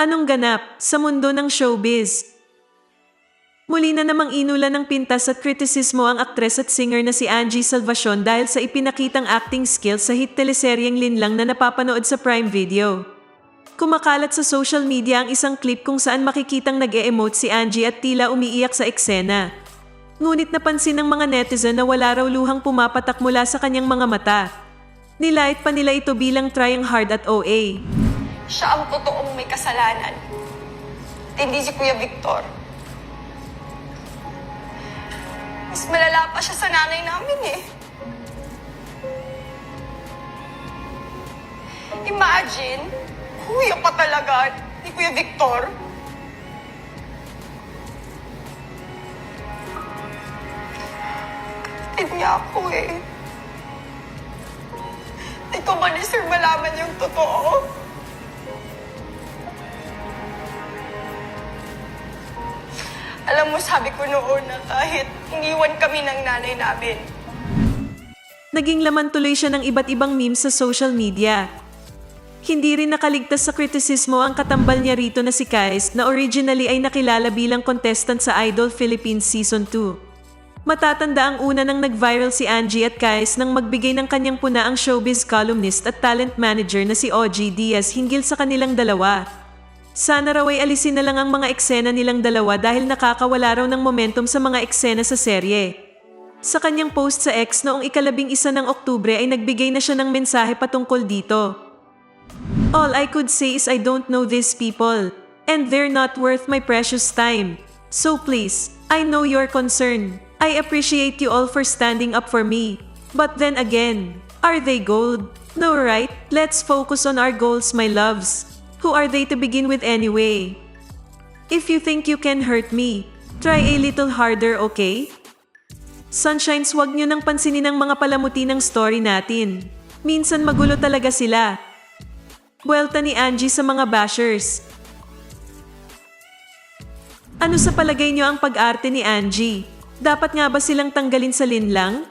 Anong ganap sa mundo ng showbiz? Muli na namang inulan ng pintas at kritisismo ang aktres at singer na si Angie Salvacion dahil sa ipinakitang acting skills sa hit teleseryeng Linlang na napapanood sa Prime Video. Kumakalat sa social media ang isang clip kung saan makikitang nag-e-emote si Angie at tila umiiyak sa eksena. Ngunit napansin ng mga netizen na wala raw luhang pumapatak mula sa kanyang mga mata. Nilait pa nila ito bilang trying hard at OA. Siya ang totoong may kasalanan. Hindi si Kuya Victor. Mas malala pa siya sa nanay namin eh. Imagine, kuya pa talaga ni Kuya Victor. Kapatid niya ako eh. Ikaw ba ni Sir malaman yung totoo? Alam mo, sabi ko noon na kahit iniwan kami ng nanay namin, Naging laman tuloy siya ng iba't ibang memes sa social media. Hindi rin nakaligtas sa kritisismo ang katambal niya rito na si Kais na originally ay nakilala bilang contestant sa Idol Philippines Season 2. Matatanda ang una nang nag-viral si Angie at Kais nang magbigay ng kanyang puna ang showbiz columnist at talent manager na si OG Diaz hinggil sa kanilang dalawa. Sana raw ay alisin na lang ang mga eksena nilang dalawa dahil nakakawala raw ng momentum sa mga eksena sa serye. Sa kanyang post sa X noong ikalabing isa ng Oktubre ay nagbigay na siya ng mensahe patungkol dito. All I could say is I don't know these people, and they're not worth my precious time. So please, I know you're concerned. I appreciate you all for standing up for me. But then again, are they gold? No, right? Let's focus on our goals, my loves. Who are they to begin with anyway? If you think you can hurt me, try a little harder, okay? Sunshines, wag nyo nang pansinin ang mga palamuti ng story natin. Minsan magulo talaga sila. Buwelta ni Angie sa mga bashers. Ano sa palagay nyo ang pag-arte ni Angie? Dapat nga ba silang tanggalin sa linlang?